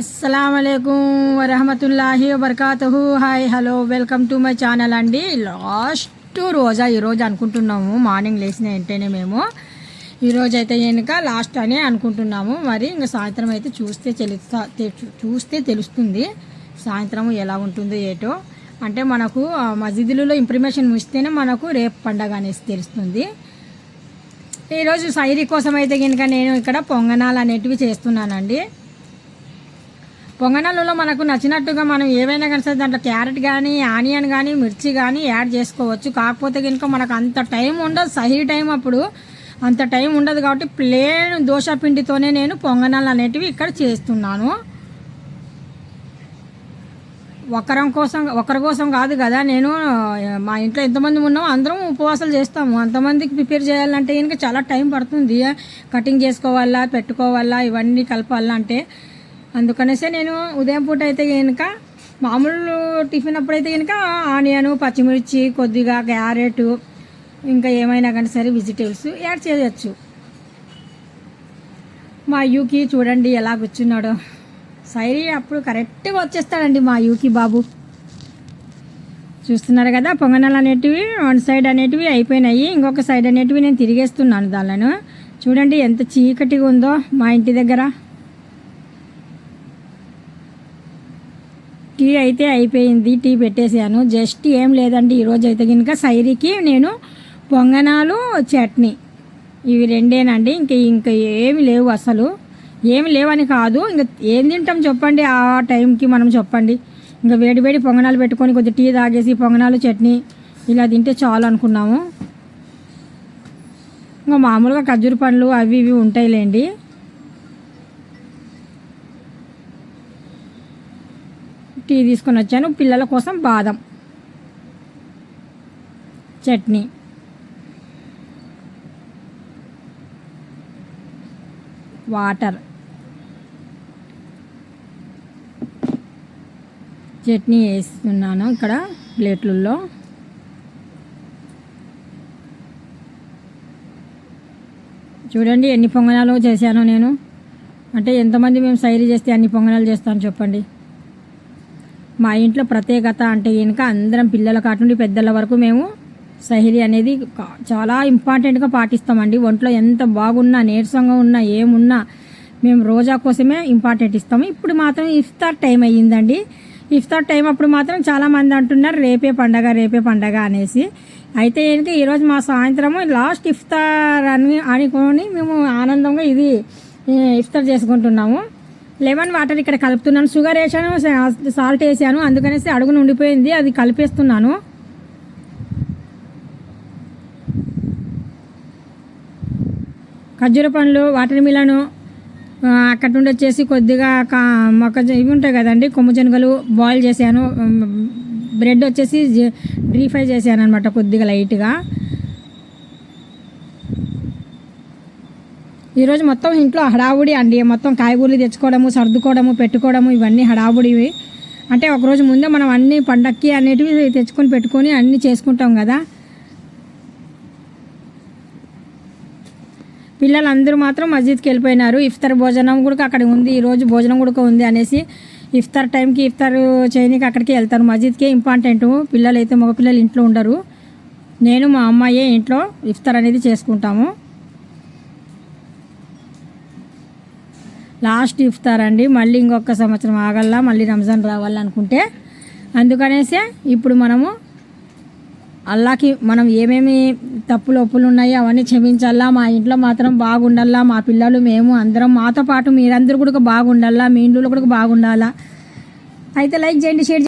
అస్సలం వరహమతుల్లాహి వబర్కాతహు. Hi hello welcome to my channel అండి. లాస్ట్ రోజా ఈరోజు అనుకుంటున్నాము. మార్నింగ్ లేచిన వెంటనే మేము ఈరోజు అయితే కనుక లాస్ట్ అని అనుకుంటున్నాము. మరి ఇంకా సాయంత్రం అయితే చూస్తే తెలుస్తా చూస్తే తెలుస్తుంది సాయంత్రం ఎలా ఉంటుందో ఏటో. అంటే మనకు మసీదులలో ఇంప్రిమేషన్ ఇస్తేనే మనకు రేపు పండగ అనేసి తెలుస్తుంది. ఈరోజు సైరీ కోసం అయితే కనుక నేను ఇక్కడ పొంగనాలు అనేటివి చేస్తున్నానండి. పొంగనాలలో మనకు నచ్చినట్టుగా మనం ఏవైనా కానీ సరే దాంట్లో క్యారెట్ కానీ ఆనియన్ కానీ మిర్చి కానీ యాడ్ చేసుకోవచ్చు. కాకపోతే కనుక మనకు అంత టైం ఉండదు. సహీ టైం అప్పుడు అంత టైం ఉండదు కాబట్టి ప్లేన్ దోశ పిండితోనే నేను పొంగనాలు అనేటివి ఇక్కడ చేస్తున్నాను. ఒకరం కోసం ఒకరి కోసం కాదు కదా నేను మా ఇంట్లో ఎంతమంది ఉన్నామో అందరం ఉపవాసాలు చేస్తాము. అంతమందికి ప్రిపేర్ చేయాలంటే కనుక చాలా టైం పడుతుంది. కటింగ్ చేసుకోవాలా పెట్టుకోవాలా ఇవన్నీ కలపాలంటే అందుకనేసే నేను ఉదయం పూట అయితే కనుక మామూలు టిఫిన్ అప్పుడైతే కనుక ఆనియన్ పచ్చిమిర్చి కొద్దిగా క్యారెట్ ఇంకా ఏమైనా కానీ సరే వెజిటేబుల్స్ యాడ్ చేయవచ్చు మా యూకి చూడండి ఎలా కూర్చున్నాడో. సైరీ అప్పుడు కరెక్ట్గా వచ్చేస్తాడండి మా యూకి బాబు. చూస్తున్నారు కదా పొంగనాలు అనేటివి వన్ సైడ్ అనేటివి అయిపోయినాయి ఇంకొక సైడ్ అనేటివి నేను తిరిగేస్తున్నాను దానిలో చూడండి ఎంత చీకటిగా ఉందో మా ఇంటి దగ్గర. టీ అయితే అయిపోయింది టీ పెట్టేసాను జస్ట్ ఏం లేదండి ఈరోజు అయితే కనుక సైరికి నేను పొంగనాలు చట్నీ. ఇవి రెండేనండి ఇంక ఇంకా ఏమి లేవు అసలు. ఏమి లేవని కాదు ఇంకా ఏం తింటాం చెప్పండి ఆ టైంకి మనం చెప్పండి. ఇంకా వేడి వేడి పొంగనాలు పెట్టుకొని కొద్దిగా టీ తాగేసి పొంగనాలు చట్నీ ఇలా తింటే చాలు అనుకున్నాము. ఇంకా మామూలుగా ఖర్జూర పండ్లు అవి ఇవి ఉంటాయిలేండి. టీ తీసుకొని వచ్చాను. పిల్లల కోసం బాదం. చట్నీ. వాటర్. చట్నీ వేస్తున్నాను ఇక్కడ ప్లేట్లలో. చూడండి ఎన్ని పొంగనాలు చేశాను నేను. అంటే ఎంతమంది మేము సైరీ చేస్తే అన్ని పొంగనాలు చేస్తాను చెప్పండి. మా ఇంట్లో ప్రత్యేకత అంటే కనుక అందరం పిల్లల కాటుండి పెద్దల వరకు మేము సహిరి అనేది చాలా ఇంపార్టెంట్గా పాటిస్తామండి. ఒంట్లో ఎంత బాగున్నా నీరసంగా ఉన్నా ఏమున్నా మేము రోజా కోసమే ఇంపార్టెంట్ ఇస్తాము. ఇప్పుడు మాత్రం ఇఫ్తార్ టైం అయ్యిందండి. ఇఫ్తార్ టైం అప్పుడు మాత్రం చాలామంది అంటున్నారు రేపే పండగ రేపే పండగ అనేసి. అయితే ఏంటంటే ఈరోజు మా సాయంత్రము లాస్ట్ ఇఫ్తార్ అని అనుకొని మేము ఆనందంగా ఇది ఇఫ్తార్ చేసుకుంటున్నాము. లెమన్ వాటర్ ఇక్కడ కలుపుతున్నాను. షుగర్ వేసాను సాల్ట్ వేసాను. అందుకనేసి అడుగును ఉండిపోయింది. అది కలిపేస్తున్నాను. ఖర్జూర పండ్లు వాటర్ మిలను అక్కడ నుండి వచ్చేసి కొద్దిగా మొక్క ఇవి ఉంటాయి కదండి కొమ్ము శనగలు బాయిల్ చేశాను. బ్రెడ్ వచ్చేసి డ్రీ ఫ్రై చేశాను అనమాట కొద్దిగా లైట్గా ఈరోజు మొత్తం ఇంట్లో హడావుడి అండి. మొత్తం కాయగూరలు తెచ్చుకోవడము సర్దుకోవడము పెట్టుకోవడము ఇవన్నీ హడావుడివి. అంటే ఒకరోజు ముందే మనం అన్ని పండక్కి అనేటివి తెచ్చుకొని పెట్టుకొని అన్నీ చేసుకుంటాం కదా. పిల్లలందరూ మాత్రం మస్జిద్కి వెళ్ళిపోయినారు. ఇఫ్తార్ భోజనం కూడా అక్కడ ఉంది. ఈరోజు భోజనం కూడా ఉంది అనేసి ఇఫ్తార్ టైంకి ఇఫ్తార్ చేయడానికి అక్కడికి వెళ్తారు. మస్జిద్కే ఇంపార్టెంట్. పిల్లలు అయితే మగపిల్లలు ఇంట్లో ఉండరు. నేను మా అమ్మాయే ఇంట్లో ఇఫ్తార్ అనేది చేసుకుంటాము. లాస్ట్ ఇఫ్తార్ మళ్ళీ ఇంకొక సంవత్సరం ఆగల్లా మళ్ళీ రంజాన్ రావాలనుకుంటే. అందుకనేసే ఇప్పుడు మనము అల్లాకి మనం ఏమేమి తప్పులు ఒప్పులు ఉన్నాయో అవన్నీ క్షమించాలా మా ఇంట్లో మాత్రం బాగుండాలా మా పిల్లలు మేము అందరం మాతో పాటు మీరందరూ కూడా బాగుండాలా మీ ఇంట్లో కూడా బాగుండాలా. అయితే లైక్ చేయండి షేర్